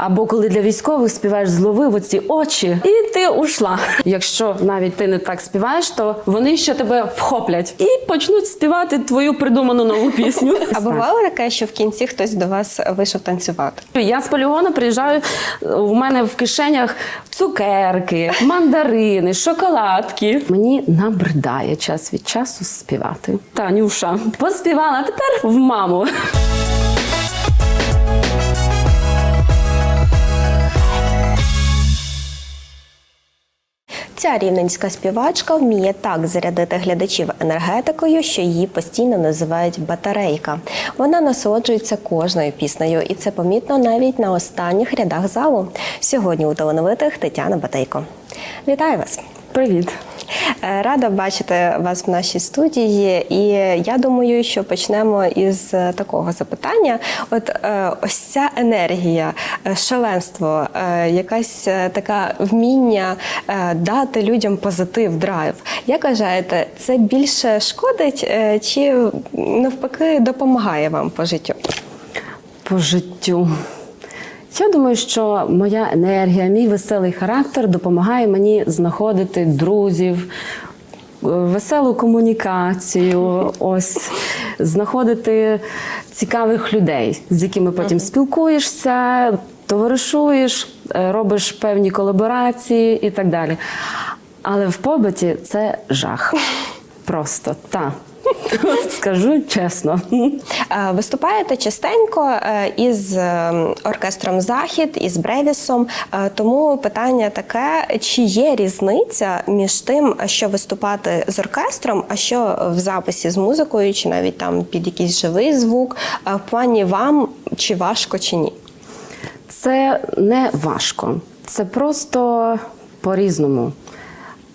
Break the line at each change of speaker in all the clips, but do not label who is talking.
Або коли для військових співаєш зловив оці очі, і ти ушла. Якщо навіть ти не так співаєш, то вони ще тебе вхоплять і почнуть співати твою придуману нову пісню.
А бувало таке, що в кінці хтось до вас вийшов танцювати?
Я з полігону приїжджаю. У мене в кишенях цукерки, мандарини, шоколадки. Мені набридає час від часу співати. Танюша поспівала тепер в маму.
Ця рівненська співачка вміє так зарядити глядачів енергетикою, що її постійно називають батарейка. Вона насолоджується кожною піснею, і це помітно навіть на останніх рядах залу. Сьогодні у талановитих Тетяна Батейко. Вітаю вас!
Привіт.
Е, Рада бачити вас в нашій студії, і я думаю, що почнемо із е, такого запитання. От е, ось ця енергія, шаленство, якась така вміння дати людям позитив, драйв. Як вважаєте, це більше шкодить чи навпаки допомагає вам по життю?
По життю. Я думаю, що моя енергія, мій веселий характер допомагає мені знаходити друзів, веселу комунікацію, ось знаходити цікавих людей, з якими потім спілкуєшся, товаришуєш, е, робиш певні колаборації і так далі. Але в побуті це жах. Просто та. Скажу чесно.
Виступаєте частенько е, із е, оркестром Захід, із Бревісом. Е, Тому питання таке: чи є різниця між тим, що виступати з оркестром, а що в записі з музикою, чи навіть там під якийсь живий звук, в плані вам чи важко, чи ні?
Це не важко, це просто по-різному.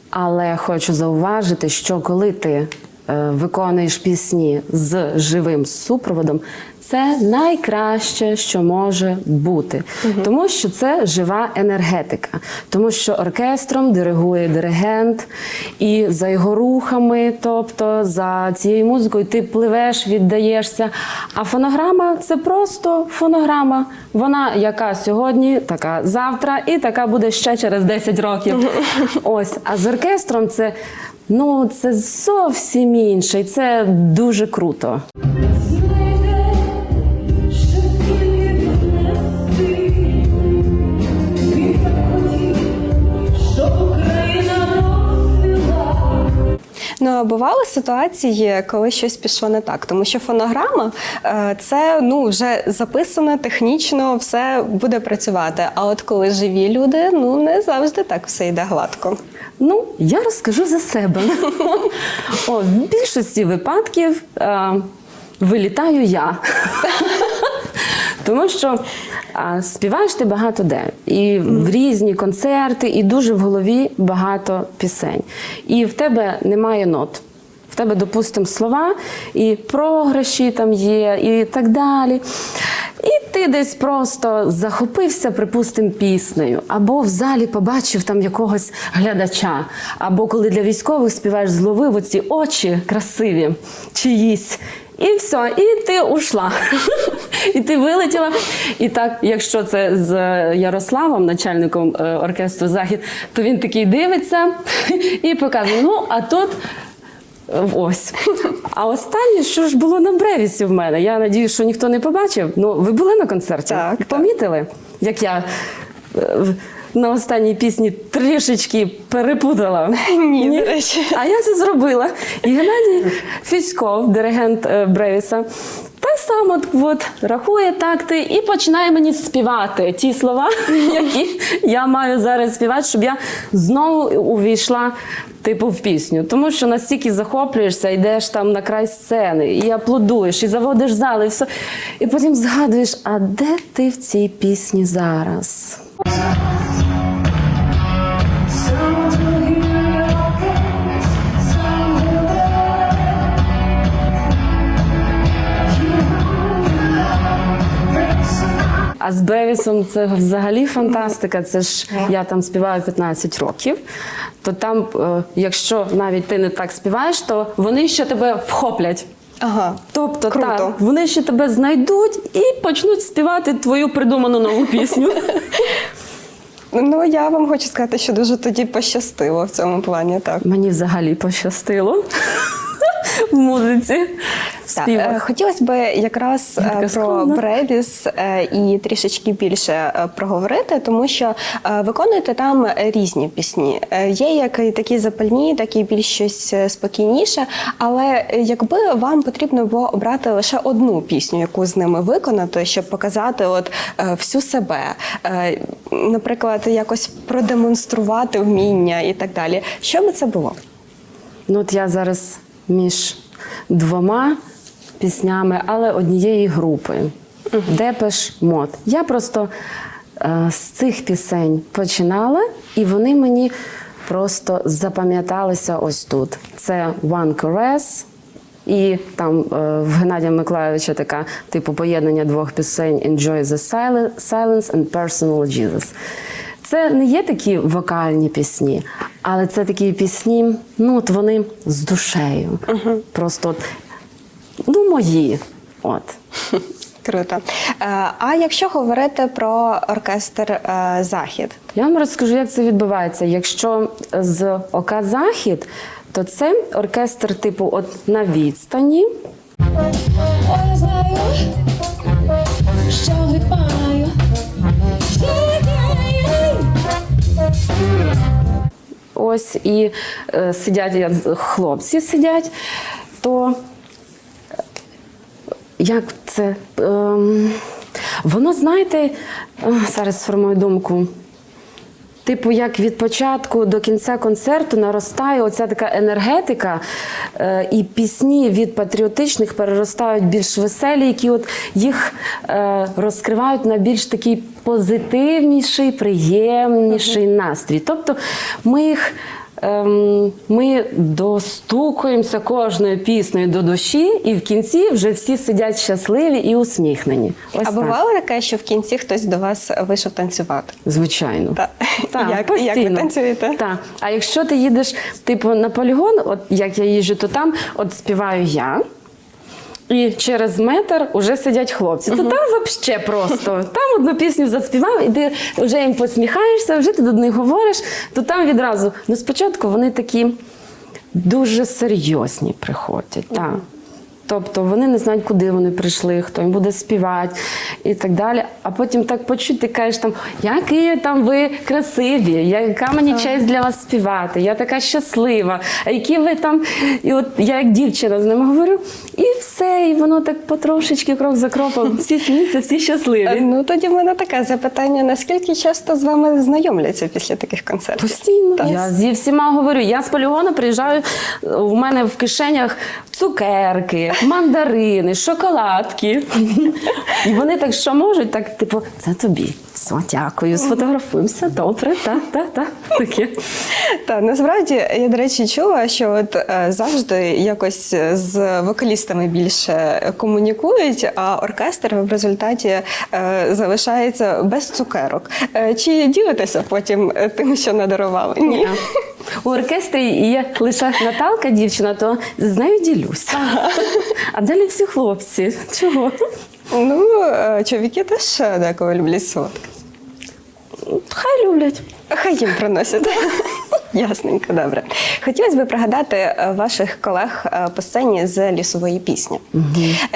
Але хочу зауважити, що коли ти виконуєш пісні з живим супроводом, це найкраще, що може бути, тому що це жива енергетика, тому що оркестром диригує диригент, і за його рухами, тобто за цією музикою, ти пливеш, віддаєшся. А фонограма це просто фонограма. Вона яка сьогодні, така завтра, і така буде ще через 10 років. Ось, а з оркестром це. Ну, це зовсім інше, і це дуже круто.
Ну бували ситуації, коли щось пішло не так, тому що фонограма е, це ну вже записано технічно, все буде працювати. А от коли живі люди, ну не завжди так все йде гладко.
Ну, я розкажу за себе. О, в більшості випадків е, вилітаю я. Тому що а, співаєш ти багато де. І в різні концерти, і дуже в голові багато пісень. І в тебе немає нот. В тебе, допустимо, слова, і програші там є, і так далі. І ти десь просто захопився, припустимо, піснею, або в залі побачив там якогось глядача, або коли для військових співаєш зловив оці очі красиві чиїсь. І все, і ти ушла. І ти вилетіла. І так, якщо це з Ярославом, начальником е, оркестру Захід, то він такий дивиться і показує: ну, а тут. Ось. А останнє, що ж було на Бревісі в мене? Я надію, що ніхто не побачив. Ну, ви були на концерті?
Так, так.
Помітили, як я е, на останній пісні трішечки перепутала?
Ні, до речі.
А я це зробила. І Геннадій Фіськов, диригент е, Бревіса, так само от, рахує такти і починає мені співати ті слова, які я маю зараз співати, щоб я знову увійшла. Типу в пісню, тому що настільки захоплюєшся, йдеш там на край сцени, і аплодуєш, і заводиш зали, і все. І потім згадуєш, а де ти в цій пісні зараз? А з Бревісом це взагалі фантастика. Це ж я там співаю 15 років. То там, е, якщо навіть ти не так співаєш, то вони ще тебе вхоплять.
Ага.
Тобто,
Круто.
так, вони ще тебе знайдуть і почнуть співати твою придуману нову пісню.
Ну я вам хочу сказати, що дуже тоді пощастило в цьому плані. Так.
Мені взагалі пощастило в музиці.
Так, е, хотілося б якраз е, про
скромна.
Бребіс е, і трішечки більше проговорити, тому що виконуєте там різні пісні. Є як і такі запальні, так і більш щось спокійніше. Але якби вам потрібно було обрати лише одну пісню, яку з ними виконати, щоб показати от всю себе, наприклад, якось продемонструвати вміння і так далі, що би це було?
Ну, от я зараз між двома піснями, але однієї групи. Депеш мод. Я просто е, з цих пісень починала, і вони мені просто запам'яталися ось тут. Це One Caress, і там е, в Геннадія Миколайовича така типу поєднання двох пісень Enjoy the Sil- Silence and Personal Jesus. Це не є такі вокальні пісні, але це такі пісні, ну от вони з душею. Просто от, ну, мої. От.
Круто. Е, А якщо говорити про оркестр е, Захід,
Я вам розкажу, як це відбувається. Якщо з ока захід, то це оркестр, типу, от на відстані.
Я знаю,
Ось і е, сидять хлопці сидять, то е, як це? Е, воно, знаєте, е, зараз сформую думку. Типу, як від початку до кінця концерту наростає оця така енергетика, е, і пісні від патріотичних переростають більш веселі, які от їх е, розкривають на більш такий позитивніший, приємніший настрій. Тобто ми їх. Ем, Ми достукуємося кожною піснею до душі, і в кінці вже всі сидять щасливі і усміхнені. Ось
а
так.
бувало таке, що в кінці хтось до вас вийшов танцювати?
Звичайно.
Так.
Так,
Як-
постійно.
як ви танцюєте?
Так. А якщо ти їдеш, типу, на полігон, от як я їжджу, то там от співаю я. І через метр вже сидять хлопці. То там взагалі просто. Там одну пісню заспівав, і ти вже їм посміхаєшся, вже ти до них говориш, то там відразу. Ну, спочатку вони такі дуже серйозні приходять. Так. Тобто вони не знають, куди вони прийшли, хто їм буде співати і так далі. А потім так почуть, ти кажеш там, які там ви красиві, яка мені честь для вас співати, я така щаслива, а які ви там. І от я як дівчина з ними говорю, і все, і воно так потрошечки, крок за кроком, всі сміються, всі щасливі.
Ну тоді в мене таке запитання: наскільки часто з вами знайомляться після таких концертів?
Постійно.
Так.
Я зі всіма говорю. Я з полігону приїжджаю, у мене в кишенях цукерки, мандарини, шоколадки. І вони так, що можуть, так, типу, це тобі. Все, дякую, сфотографуємося, добре, так, так, так. Таке.
Так, насправді я, до речі, чула, що от е, завжди якось з вокалістами більше комунікують, а оркестр в результаті е, залишається без цукерок. Е, чи ділитеся потім е, тим, що надарували? Ні.
У оркестрі є лише Наталка, дівчина, то з нею ділюся. А далі всі хлопці. Чого?
Ну, е, чоловіки теж е, деколи люблять солодке.
Хай люблять.
Хай їм приносять. Ясненько, добре. Хотілося б пригадати е, ваших колег е, по сцені з лісової пісні.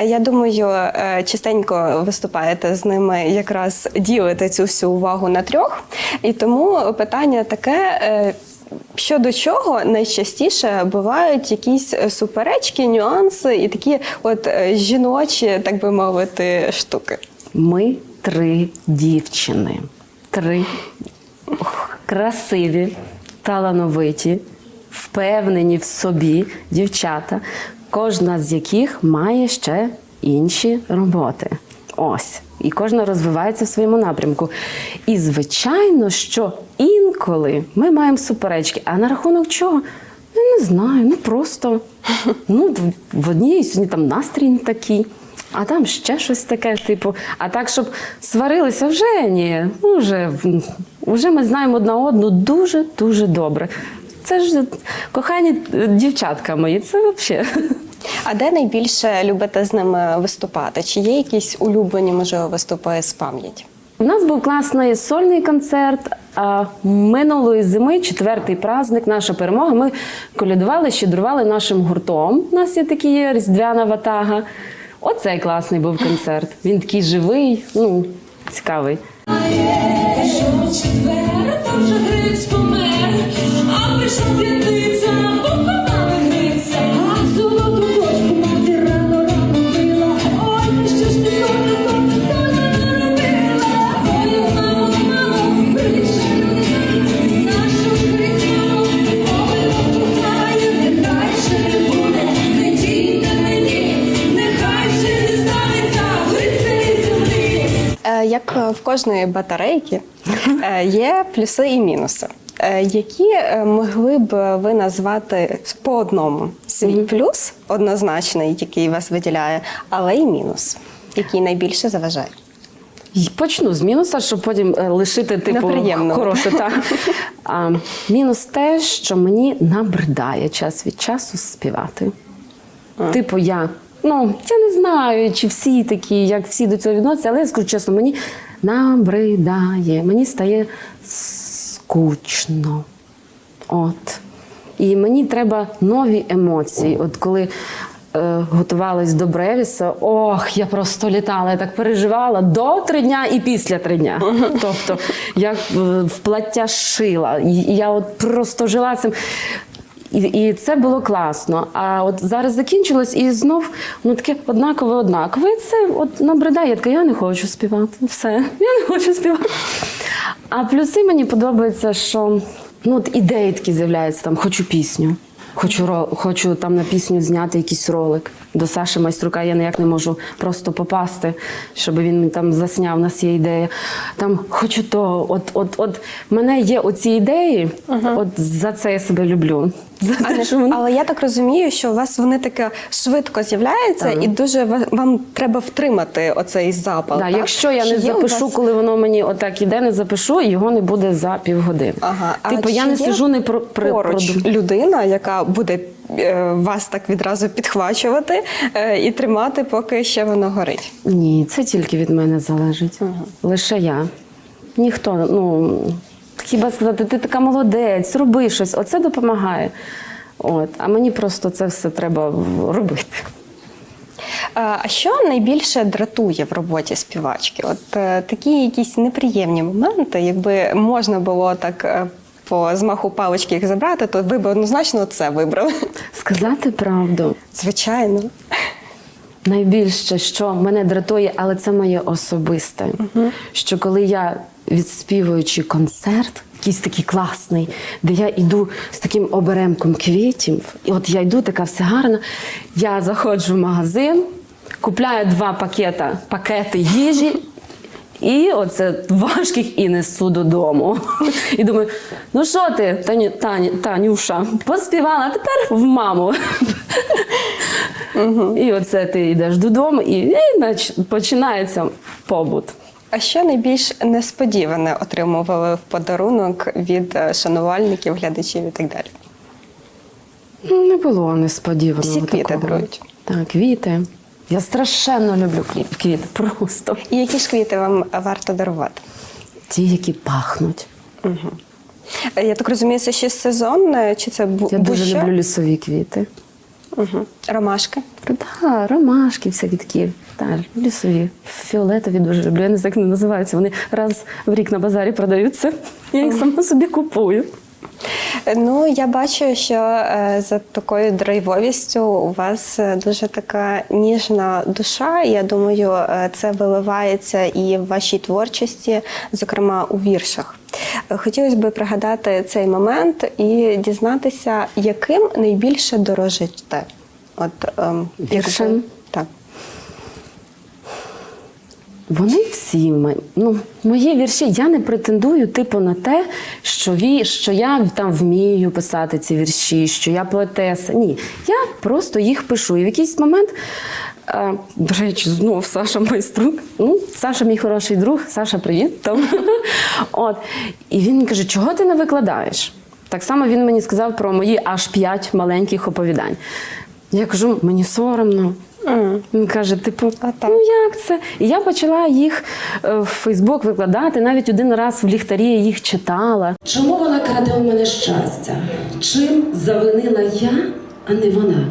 Я думаю, е, частенько виступаєте з ними, якраз ділите цю всю увагу на трьох. І тому питання таке. Щодо чого найчастіше бувають якісь суперечки, нюанси і такі от жіночі, так би мовити, штуки.
Ми три дівчини. Три красиві, талановиті, впевнені в собі дівчата, кожна з яких має ще інші роботи. Ось. І кожна розвивається в своєму напрямку. І звичайно, що інколи ми маємо суперечки. А на рахунок чого? Я не знаю, ну просто ну, в- одній сьогодні там настрій такий, а там ще щось таке, типу. А так, щоб сварилися, вже ні. Ну, вже, вже ми знаємо одна одну дуже-дуже добре. Це ж кохані дівчатка мої, це взагалі.
А де найбільше любите з ними виступати? Чи є якісь улюблені, можливо, виступи з пам'яті?
У нас був класний сольний концерт. А минулої зими, четвертий праздник, наша перемога. Ми колядували, щедрували нашим гуртом. У нас є такі різдвяна ватага. Оцей класний був концерт. Він такий живий, ну цікавий.
Четвер, то вже гриць помер, а пішла п'ятниця,
кожної батарейки е, є плюси і мінуси. Е, Які е, могли б ви назвати по одному свій плюс однозначний, який вас виділяє, але й мінус, який найбільше заважає?
Почну з мінуса, щоб потім лишити типу хороше. Так. А, мінус те, що мені набридає час від часу співати. Типу, я. Ну, я не знаю, чи всі такі, як всі до цього відносяться, але я скажу чесно, мені набридає, мені стає скучно. От. І мені треба нові емоції. От коли е, готувалась до Бревіса, ох, я просто літала, я так переживала до три дня і після три дня. Тобто я в, плаття шила. І я от просто жила цим. І, і це було класно. А от зараз закінчилось, і знов ну таке однакове, однакове. Це от набридає. Я я не хочу співати. Все, я не хочу співати. А плюси мені подобається, що ну, от ідеї такі з'являються там, хочу пісню. Хочу хочу там на пісню зняти якийсь ролик. До Саші майструка я ніяк не можу просто попасти, щоб він там засняв. У нас є ідея. Там хочу то, от, от, от мене є оці ідеї, от за це я себе люблю. За те,
Але,
що вони-
але я так розумію, що у вас вони таке швидко з'являються, і дуже ва- вам треба втримати оцей запал.
Да,
так?
якщо я
Чи
не запишу,
вас-
коли воно мені отак іде, не запишу, його не буде за півгодини.
Ага. а
Типу, я не сижу не про, при,
поруч
продум-
людина, яка буде вас так відразу підхвачувати е, і тримати, поки ще воно горить.
Ні, це тільки від мене залежить. Лише я. Ніхто, ну хіба сказати, ти така молодець, роби щось, оце допомагає. От, а мені просто це все треба робити.
Е, А що найбільше дратує в роботі співачки? От е, такі якісь неприємні моменти, якби можна було так е, по змаху палички їх забрати, то ви б однозначно це вибрали.
Сказати правду,
Звичайно.
найбільше, що мене дратує, але це моє особисте. Що коли я відспівуючи концерт, якийсь такий класний, де я йду з таким оберемком квітів, і от я йду така вся гарна, я заходжу в магазин, купляю два пакета, пакети їжі. І оце важких і несу додому. І думаю, ну що ти, Таню, Таню, Танюша, поспівала, а тепер в маму. І оце ти йдеш додому, і, і нач- починається побут.
А що найбільш несподіване отримували в подарунок від е, шанувальників, глядачів і так далі?
Не було несподіваного.
Всі квіти дарують.
Так, квіти. Я страшенно люблю квіти, просто.
І які ж квіти вам варто дарувати?
Ті, які пахнуть.
Е, Я так розумію, це ще сезонне, чи це бу-
Я дуже люблю лісові квіти.
Угу. Ромашки.
Да, ромашки, всякі такі. Так, лісові. Фіолетові дуже люблю. Я не знаю, як вони називаються. Вони раз в рік на базарі продаються. Я їх сама собі купую.
Ну, я бачу, що е, за такою драйвовістю у вас е, дуже така ніжна душа. Я думаю, е, це виливається і в вашій творчості, зокрема у віршах. Хотілося б пригадати цей момент і дізнатися, яким найбільше дорожите. От ем,
Віршем?
Так.
Вони всі ну, мої вірші. Я не претендую, типу, на те, що ві, що я там вмію писати ці вірші, що я поетеса. Ні, я просто їх пишу. І в якийсь момент, е, до речі, знов Саша майструк. Ну, Саша мій хороший друг, Саша, привіт. Там. От. І він каже, чого ти не викладаєш? Так само він мені сказав про мої аж п'ять маленьких оповідань. Я кажу, мені соромно. Він каже, типу,
А так.
ну як це? І я почала їх е, в Фейсбук викладати. Навіть один раз в ліхтарі я їх читала.
Чому вона краде у мене щастя? Чим завинила я, а не вона?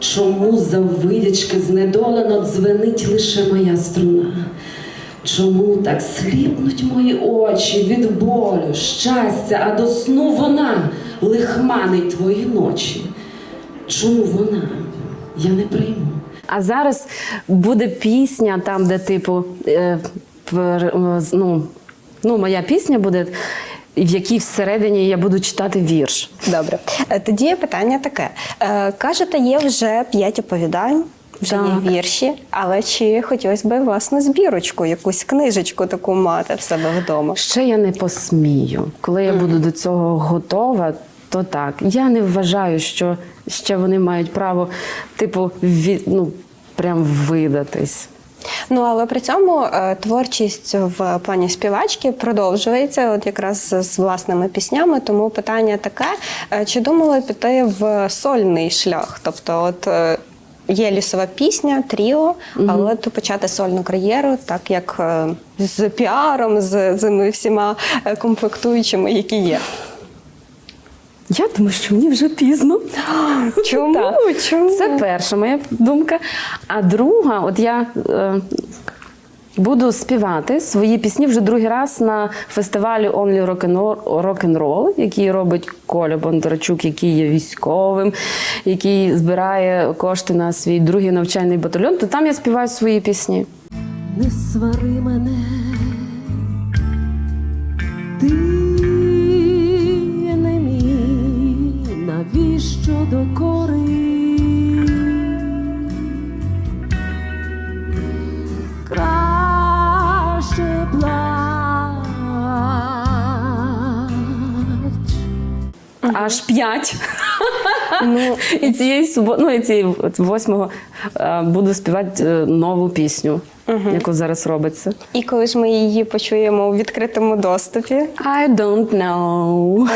Чому завидячки знедолено дзвенить лише моя струна? Чому так сліпнуть мої очі від болю, щастя, а до сну вона лихманить твої ночі? Чому вона? Я не прийму.
А зараз буде пісня, там, де, типу, е, е, ну, ну, моя пісня буде, в якій всередині я буду читати вірш.
Добре. Е, Тоді питання таке. Кажете, є вже п'ять оповідань. Вже
Так.
є вірші, але чи хотілося б власне збірочку, якусь книжечку таку мати в себе вдома?
Ще я не посмію. Коли я буду до цього готова, то так. Я не вважаю, що ще вони мають право, типу, від, ну, прям видатись.
Ну але при цьому е, творчість в плані співачки продовжується, от якраз з власними піснями. Тому питання таке: е, чи думали піти в сольний шлях? Тобто, от е, є лісова пісня, тріо, але то почати сольну кар'єру, так як з піаром, з цими всіма комплектуючими, які є.
Я думаю, що мені вже пізно.
Чому?
Так.
Чому?
Це перша моя думка. А друга, от я е, буду співати свої пісні вже другий раз на фестивалі Only Rock'n'Roll, який робить Коля Бондарчук, який є військовим, який збирає кошти на свій другий навчальний батальйон. То там я співаю свої пісні.
Не свари мене, ти навіщо докори? Краще плач.
Аж п'ять. і цієї суботи, ну і цієї восьмого е, буду співати е, нову пісню, яку зараз робиться.
І коли ж ми її почуємо у відкритому доступі,
I don't know.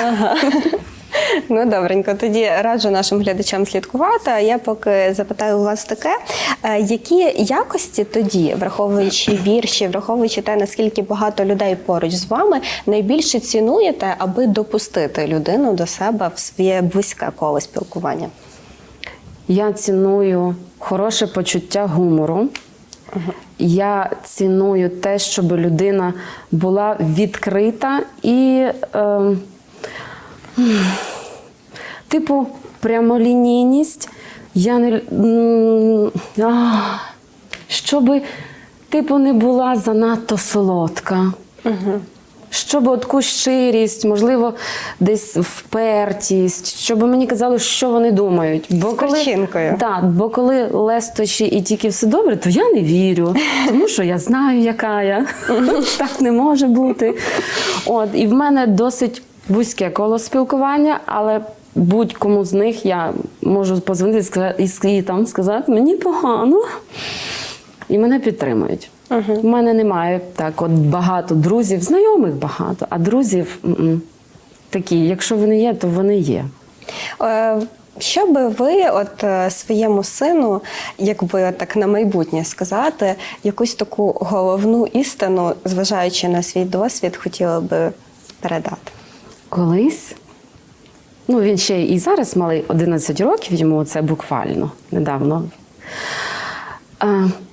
Ну, добренько. Тоді раджу нашим глядачам слідкувати. А я поки запитаю у вас таке: Е, які якості тоді, враховуючи вірші, враховуючи те, наскільки багато людей поруч з вами, найбільше цінуєте, аби допустити людину до себе в своє близьке коло спілкування?
Я ціную хороше почуття гумору. Я ціную те, щоб людина була відкрита і, е, типу, прямолінійність. Я не а, щоб, типу, не була занадто солодка. Щоб таку щирість, можливо, десь впертість, щоб мені казали, що вони думають. Бо
причинкою.
так, бо коли лестощі і тільки все добре, то я не вірю, тому що я знаю, яка я. Так не може бути. От, і в мене досить вузьке коло спілкування, але будь-кому з них я можу позвонити і там сказати, мені погано. І мене підтримують. У мене немає так, от багато друзів, знайомих багато, а друзів м-м, такі, якщо вони є, то вони є.
Е, Що би ви от е, своєму сину, якби так на майбутнє сказати, якусь таку головну істину, зважаючи на свій досвід, хотіли би передати?
Колись, ну він ще і зараз малий 11 років, йому це буквально недавно.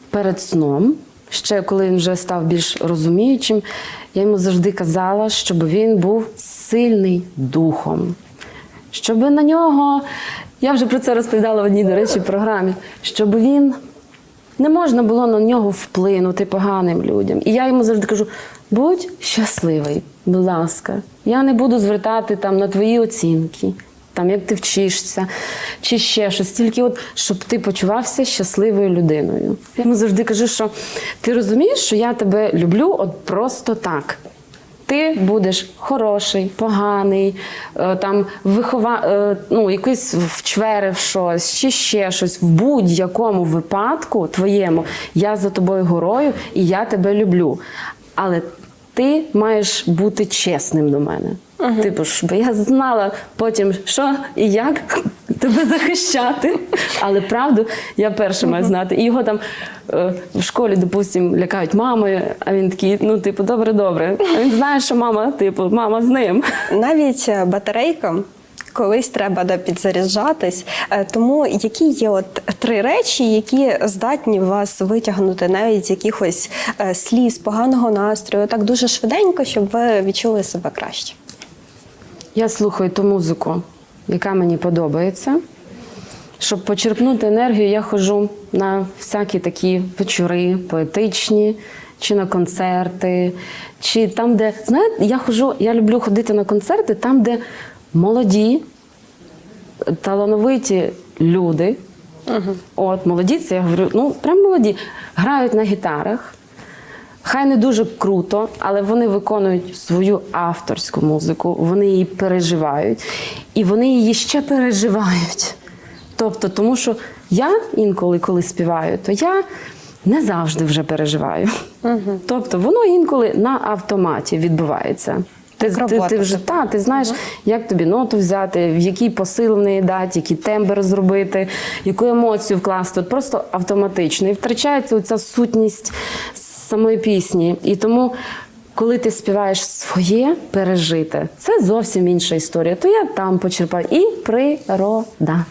Перед сном, ще коли він вже став більш розуміючим, я йому завжди казала, щоб він був сильний духом. Щоб на нього, я вже про це розповідала в одній, до речі, програмі, щоб він не можна було на нього вплинути поганим людям. І я йому завжди кажу: будь щасливий, будь ласка. Я не буду звертати там на твої оцінки, там як ти вчишся, чи ще щось. Тільки от щоб ти почувався щасливою людиною. Я йому завжди кажу, що ти розумієш, що я тебе люблю от просто так. Ти будеш хороший, поганий, е, там вихова, е, ну, якийсь вчверив щось, чи ще щось. В будь-якому випадку твоєму я за тобою горою і я тебе люблю. Але ти маєш бути чесним до мене. Типу, щоб я знала потім, що і як тебе захищати. Але правду я перша маю знати. І його там е, в школі, допустимо, лякають мамою, а він такий, ну, типу, добре, добре. А він знає, що мама, типу, мама з ним.
Навіть е, батарейкам колись треба да, підзаряджатись. Е, Тому які є от три речі, які здатні вас витягнути навіть з якихось сліз, поганого настрою, так дуже швиденько, щоб ви відчули себе краще.
Я слухаю ту музику, яка мені подобається. Щоб почерпнути енергію, я ходжу на всякі такі вечори поетичні, чи на концерти, чи там, де. Знаєте, я ходжу, я люблю ходити на концерти там, де молоді, талановиті люди. От, молоді, це я говорю, ну прям молоді, грають на гітарах. Хай не дуже круто, але вони виконують свою авторську музику, вони її переживають, і вони її ще переживають. Тобто, тому що я інколи, коли співаю, то я не завжди вже переживаю. Тобто, воно інколи на автоматі відбувається. Ти, ти, ти вже та, ти знаєш, як тобі ноту взяти, в який посил в неї дати, який тембр зробити, яку емоцію вкласти. От просто автоматично. І втрачається оця сутність самої пісні. І тому, коли ти співаєш своє пережите, це зовсім інша історія. То я там почерпаю. І природа.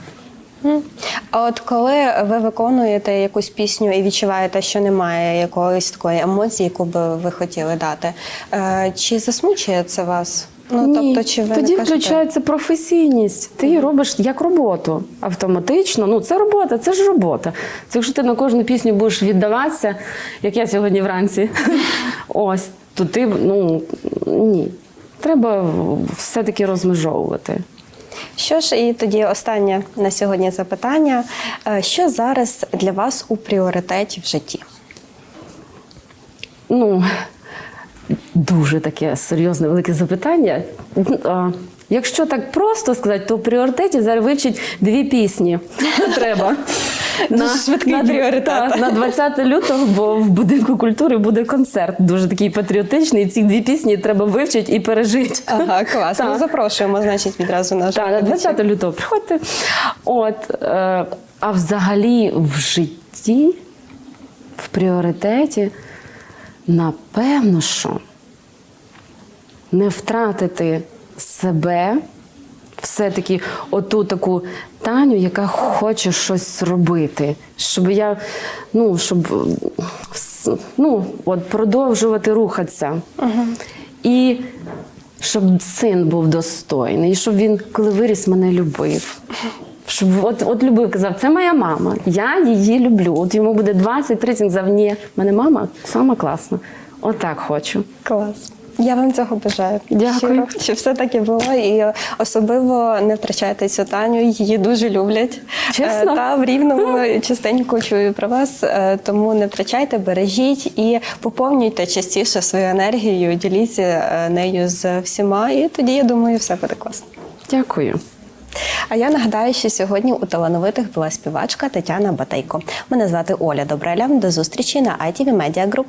А от коли ви виконуєте якусь пісню і відчуваєте, що немає якоїсь такої емоції, яку би ви хотіли дати, е, чи засмучує це вас? Ну
Ні,
тобто, чи ви
тоді
не
включається професійність. Ти її робиш як роботу автоматично. Ну це робота, це ж робота. Це якщо ти на кожну пісню будеш віддаватися, як я сьогодні вранці, ось то ти ну ні. Треба все-таки розмежовувати.
Що ж, і тоді останнє на сьогодні запитання: Е, що зараз для вас у пріоритеті в житті?
Ну, дуже таке серйозне велике запитання. Якщо так просто сказати, то в пріоритеті зараз вивчить дві пісні. Треба.
Дуже швидкий
на,
пріоритет.
на 20 лютого, бо в будинку культури буде концерт, дуже такий патріотичний. Ці дві пісні треба вивчити і пережити.
Ага, клас.
Так.
Ми запрошуємо, значить, відразу на
Так, на 20 лютого приходьте. От, е, а взагалі в житті, в пріоритеті, напевно, що не втратити себе, все-таки оту таку Таню, яка хоче щось робити. Щоб я, ну, щоб ну, от, продовжувати рухатися. І щоб син був достойний, і щоб він, коли виріс, мене любив. Щоб от, от любив, казав, це моя мама, я її люблю. От йому буде 20-30, він казав, ні, мене мама сама класна. Отак хочу.
Клас. Я вам цього бажаю.
Дякую.
Щиро, щоб все таки було. І особливо не втрачайте цю Таню, її дуже люблять.
Чесно?
Е, Та в рівному частенько чую про вас. е, Тому не втрачайте, бережіть і поповнюйте частіше свою енергію, діліться е, нею з всіма. І тоді, я думаю, все буде класно.
Дякую.
А я нагадаю, що сьогодні у талановитих була співачка Тетяна Батейко. Мене звати Оля Добреля. До зустрічі на ITV Media Group.